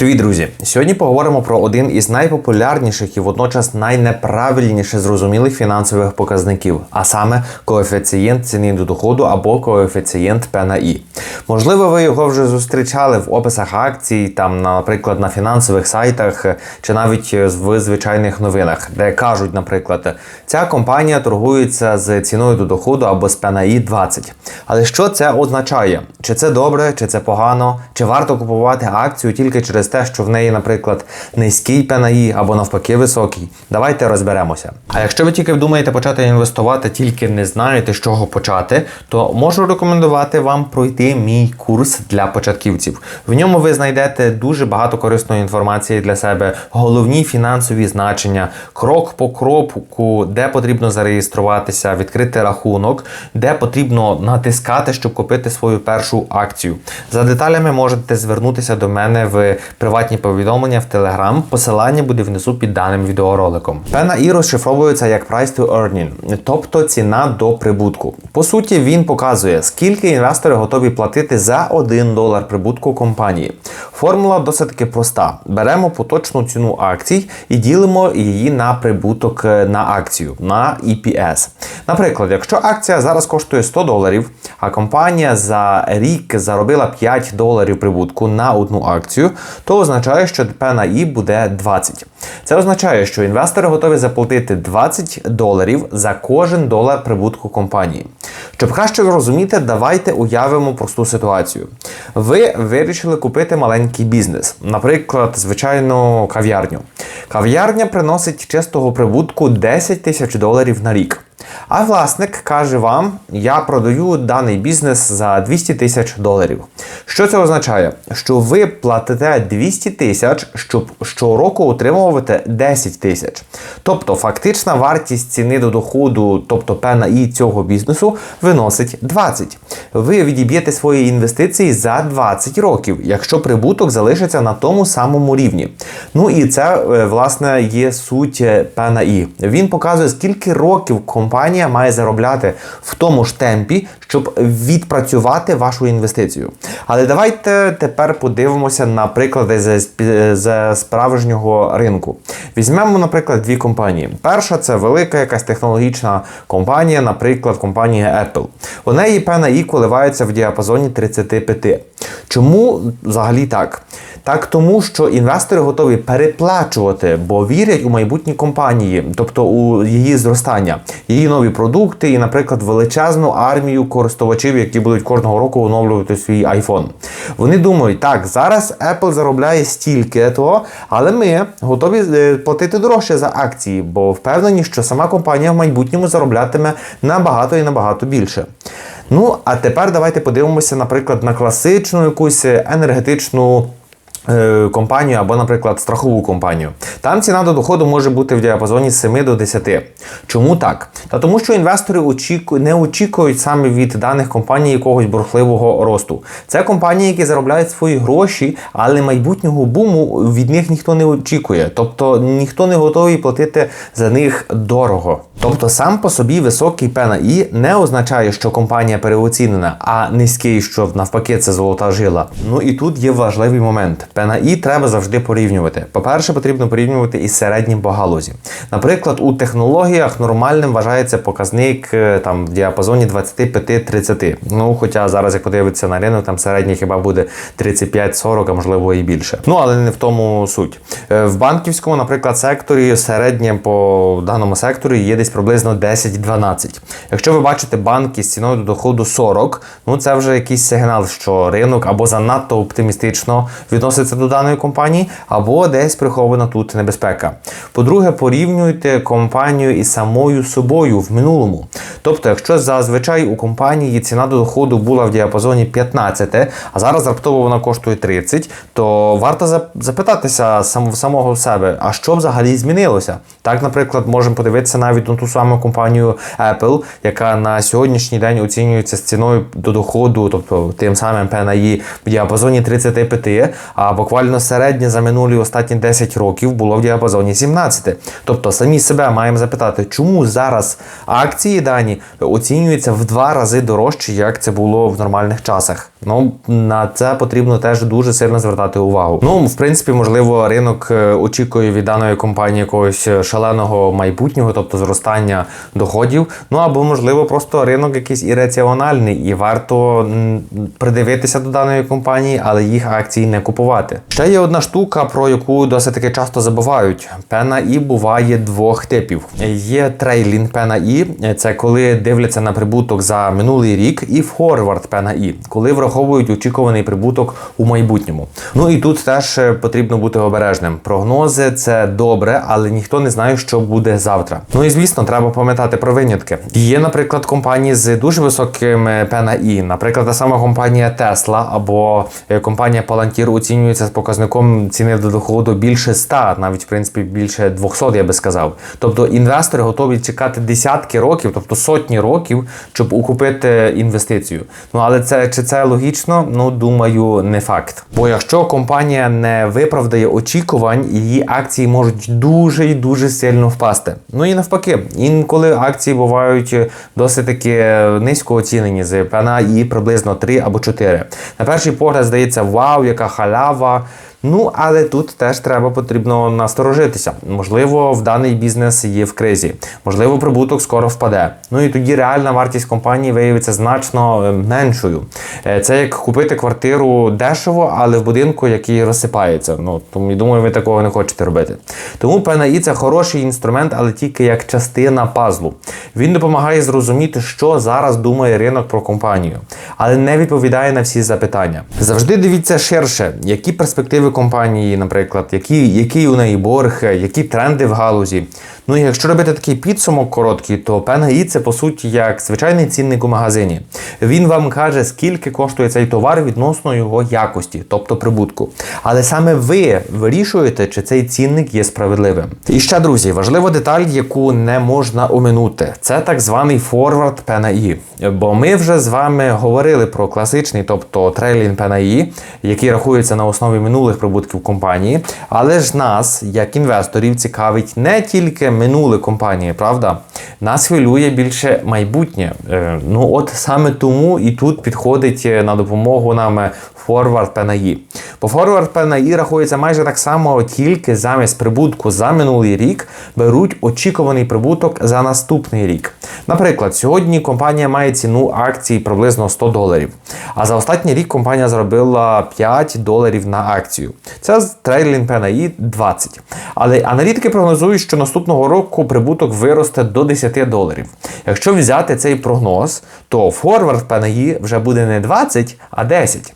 Привіт, друзі! Сьогодні поговоримо про один із найпопулярніших і водночас найнеправильніше зрозумілих фінансових показників, а саме коефіцієнт ціни до доходу або коефіцієнт P на I. Можливо, ви його вже зустрічали в описах акцій, там, наприклад, на фінансових сайтах чи навіть в звичайних новинах, де кажуть, наприклад, ця компанія торгується з ціною до доходу або з P на I 20. Але що це означає? Чи це добре, чи це погано, чи варто купувати акцію тільки через те, що в неї, наприклад, низький ПНАІ або навпаки високий. Давайте розберемося. А якщо ви тільки думаєте почати інвестувати, тільки не знаєте, з чого почати, то можу рекомендувати вам пройти мій курс для початківців. В ньому ви знайдете дуже багато корисної інформації для себе, головні фінансові значення, крок по кроку, де потрібно зареєструватися, відкрити рахунок, де потрібно натискати, щоб купити свою першу акцію. За деталями можете звернутися до мене в приватні повідомлення в Telegram. Посилання буде внизу під даним відеороликом. Пена і розшифровується як price to earning, тобто ціна до прибутку. По суті, він показує, скільки інвестори готові платити за 1 долар прибутку компанії. Формула досить таки проста: беремо поточну ціну акцій і ділимо її на прибуток е, на акцію на EPS. Наприклад, якщо акція зараз коштує 100 доларів, а компанія за рік заробила 5 доларів прибутку на одну акцію, то означає, що P на I буде 20. Це означає, що інвестори готові заплатити 20 доларів за кожен долар прибутку компанії. Щоб краще зрозуміти, давайте уявимо просту ситуацію. Ви вирішили купити маленький бізнес, наприклад, звичайну кав'ярню. Кав'ярня приносить чистого прибутку 10 тисяч доларів на рік. А власник каже вам: я продаю даний бізнес за 200 тисяч доларів. Що це означає? Що ви платите 200 тисяч, щоб щороку отримувати 10 тисяч. Тобто фактична вартість ціни до доходу, тобто пена і цього бізнесу, виносить 20. Ви відіб'єте свої інвестиції за 20 років, якщо прибуток залишиться на тому самому рівні. Ну і це, е, власне, є суть пена і. Він показує, скільки років компанія має заробляти в тому ж темпі, щоб відпрацювати вашу інвестицію. Але давайте тепер подивимося на приклади з, справжнього ринку. Візьмемо, наприклад, дві компанії. Перша це велика якась технологічна компанія, наприклад, компанія Apple. У неї пена і коливається в діапазоні 35. Чому взагалі так? Так тому, що інвестори готові переплачувати, бо вірять у майбутні компанії, тобто у її зростання, її нові продукти і, наприклад, величезну армію користувачів, які будуть кожного року оновлювати свій iPhone. Вони думають, так, зараз Apple заробляє стільки того, але ми готові е, платити дорожче за акції, бо впевнені, що сама компанія в майбутньому зароблятиме набагато і набагато більше. Ну, а тепер давайте подивимося, наприклад, на класичну якусь енергетичну. Е, компанію або, наприклад, страхову компанію. Там ціна до доходу може бути в діапазоні 7 до 10. Чому так? Та тому, що інвестори очіку... не очікують саме від даних компаній якогось бурхливого росту. Це компанії, які заробляють свої гроші, але майбутнього буму від них ніхто не очікує. Тобто ніхто не готовий платити за них дорого. Тобто сам по собі високий P на І не означає, що компанія переоцінена, а низький, що навпаки, це золота жила. Ну і тут є важливий момент. P на І треба завжди порівнювати. По-перше, потрібно порівнювати із середнім по галузі. Наприклад, у технологіях нормальним вважається показник е, там в діапазоні 25-30. Ну, хоча зараз, як подивитися на ринок, там середній хіба буде 35-40, а можливо і більше. Ну, але не в тому суть. Е, в банківському, наприклад, секторі середнє по даному секторі є десь приблизно 10-12. Якщо ви бачите банки з ціною до доходу 40, ну це вже якийсь сигнал, що ринок або занадто оптимістично відноситься до даної компанії, або десь прихована тут небезпека. По-друге, порівнюйте компанію із самою собою в минулому. Тобто, якщо зазвичай у компанії ціна до доходу була в діапазоні 15, а зараз раптово вона коштує 30, то варто запитатися самого себе, а що взагалі змінилося? Так, наприклад, можемо подивитися навіть на ту саму компанію Apple, яка на сьогоднішній день оцінюється з ціною до доходу, тобто тим самим на в діапазоні 35, а а буквально середнє за минулі останні 10 років було в діапазоні 17. Тобто самі себе маємо запитати, чому зараз акції дані оцінюються в два рази дорожче, як це було в нормальних часах. Ну на це потрібно теж дуже сильно звертати увагу. Ну, в принципі, можливо, ринок е, очікує від даної компанії якогось е, шаленого майбутнього, тобто зростання доходів. Ну або можливо, просто ринок якийсь ірраціональний, і варто придивитися до даної компанії, але їх акції не купувати. Ще є одна штука, про яку досить таки часто забувають. Пена і буває двох типів. Є трейлінг пена і це коли дивляться на прибуток за минулий рік, і форвард пена і коли враховують очікуваний прибуток у майбутньому. Ну і тут теж е, потрібно бути обережним. Прогнози це добре, але ніхто не знає, що буде завтра. Ну і звісно, треба пам'ятати про винятки. Є, наприклад, компанії з дуже високим пена і, наприклад, та сама компанія Tesla або е, компанія Palantir оцінюється з показником ціни до доходу більше 100, навіть в принципі більше 200, я би сказав. Тобто інвестори готові чекати десятки років, тобто сотні років, щоб укупити інвестицію. Ну але це чи це логічно? Ну думаю, не факт. Бо якщо компанія не виправдає очікувань, її акції можуть дуже і дуже сильно впасти. Ну і навпаки, інколи акції бувають досить таки низько оцінені з пена і приблизно 3 або 4. На перший погляд здається, вау, яка халява. Java Ну, але тут теж треба потрібно насторожитися. Можливо, в даний бізнес є в кризі, можливо, прибуток скоро впаде. Ну і тоді реальна вартість компанії виявиться значно е, меншою. Е, Це як купити квартиру дешево, але в будинку, який розсипається. Ну тому думаю, ви такого не хочете робити. Тому ПНІ це хороший інструмент, але тільки як частина пазлу. Він допомагає зрозуміти, що зараз думає ринок про компанію, але не відповідає на всі запитання. Завжди дивіться ширше, які перспективи компанії, наприклад, які, який у неї борг, які тренди в галузі. Ну і якщо робити такий підсумок короткий, то ПНГІ це по суті як звичайний цінник у магазині. Він вам каже, скільки коштує цей товар відносно його якості, тобто прибутку. Але саме ви вирішуєте, чи цей цінник є справедливим. І ще, друзі, важлива деталь, яку не можна оминути, це так званий форвард ПНІ. Бо ми вже з вами говорили про класичний, тобто трейлінг ПНІ, який рахується на основі минулих прибутків компанії. Але ж нас, як інвесторів, цікавить не тільки минуле компанії, правда? Нас хвилює більше майбутнє. Е, Ну от саме тому і тут підходить е, на допомогу нам форвард ПНІ. Бо форвард ПНІ рахується майже так само, тільки замість прибутку за минулий рік беруть очікуваний прибуток за наступний рік. Наприклад, сьогодні компанія має ціну акцій приблизно 100 доларів. А за останній рік компанія заробила 5 доларів на акцію. Це трейлінг ПНІ 20. Але аналітики прогнозують, що наступного року прибуток виросте до 10 доларів. Якщо взяти цей прогноз, то форвард ПНІ вже буде не 20, а 10.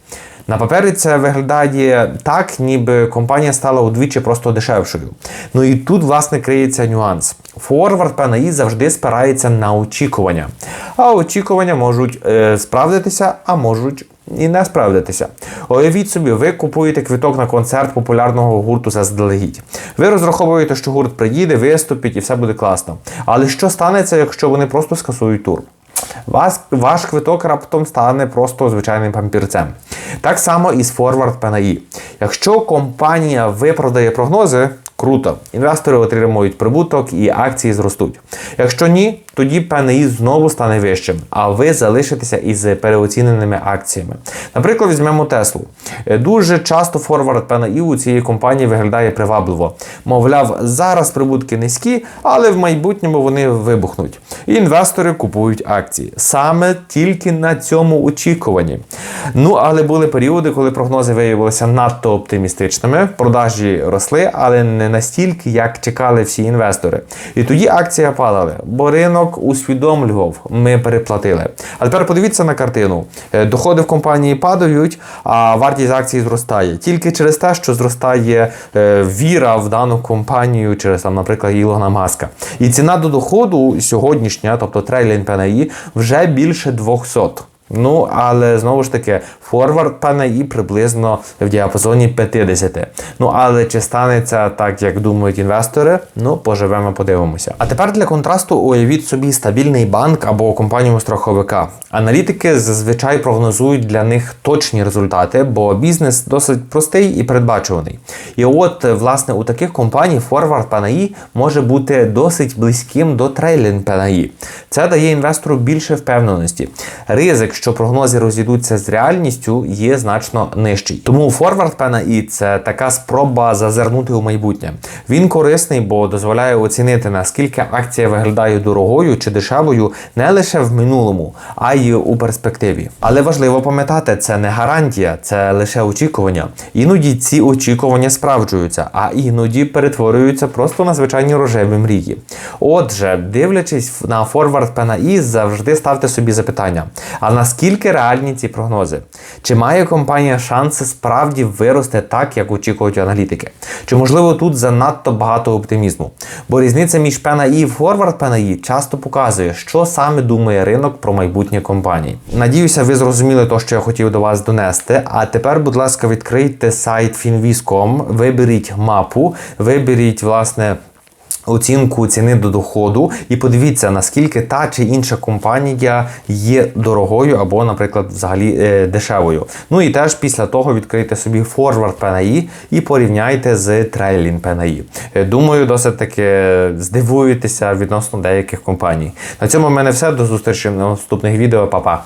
На папері це виглядає так, ніби компанія стала удвічі просто дешевшою. Ну і тут, власне, криється нюанс. Форвард ПНІ завжди спирається на очікування. А очікування можуть е, справдитися, а можуть і не справдитися. Уявіть собі, ви купуєте квиток на концерт популярного гурту заздалегідь. Ви розраховуєте, що гурт приїде, виступить і все буде класно. Але що станеться, якщо вони просто скасують тур? Вас, ваш квиток раптом стане просто звичайним пампірцем. Так само і з форвард ПНІ. Якщо компанія виправдає прогнози, круто, інвестори отримують прибуток і акції зростуть. Якщо ні, тоді ПНІ знову стане вищим, а ви залишитеся із переоціненими акціями. Наприклад, візьмемо Теслу. Е, Дуже часто форвард ПНІ у цієї компанії виглядає привабливо. Мовляв, зараз прибутки низькі, але в майбутньому вони вибухнуть. І інвестори купують акції. Саме тільки на цьому очікуванні. Ну, але були періоди, коли прогнози виявилися надто оптимістичними, продажі росли, але не настільки, як чекали всі інвестори. І тоді акція падали, бо ринок усвідомлював, ми переплатили. А тепер подивіться на картину: Е, доходи в компанії падають, а вартість акцій зростає. Тільки через те, що зростає е, віра в дану компанію, через там, наприклад, Ілона Маска. І ціна до доходу сьогоднішня, тобто трейлінг ПНІ, вже більше 200. Ну, але знову ж таки, форвард PNI приблизно в діапазоні 50. Ну, але чи станеться так, як думають інвестори? Ну, поживемо, подивимося. А тепер для контрасту уявіть собі стабільний банк або компанію страховика. Аналітики зазвичай прогнозують для них точні результати, бо бізнес досить простий і передбачуваний. І от, власне, у таких компаній форвард PNI може бути досить близьким до трейлінг PNI. Це дає інвестору більше впевненості. Ризик, що прогнози розійдуться з реальністю, є значно нижчий. Тому форвард PNI – це така спроба зазирнути у майбутнє. Він корисний, бо дозволяє оцінити наскільки акція виглядає дорогою чи дешевою не лише в минулому, а й у перспективі. Але важливо пам'ятати, це не гарантія, це лише очікування. Іноді ці очікування справджуються, а іноді перетворюються просто на звичайні рожеві мрії. Отже, дивлячись на форвард PNI, завжди ставте собі запитання: а наскільки реальні ці прогнози? Чи має компанія шанси справді вирости так, як очікують аналітики? Чи можливо тут занадто багато оптимізму? Бо різниця між PNI і форвард PNI часто показує, що саме думає ринок про майбутнє компанії. Надіюся, ви зрозуміли те, що я хотів до вас донести. А тепер, будь ласка, відкрийте сайт finviz.com, виберіть мапу, виберіть власне. Оцінку ціни до доходу і подивіться, наскільки та чи інша компанія є дорогою або, наприклад, взагалі е, дешевою. Ну і теж після того відкрийте собі форвард PNI і порівняйте з трейлінг PNI. Е, Думаю, досить таки здивуєтеся відносно деяких компаній. На цьому в мене все. До зустрічі в наступних відео. Па-па!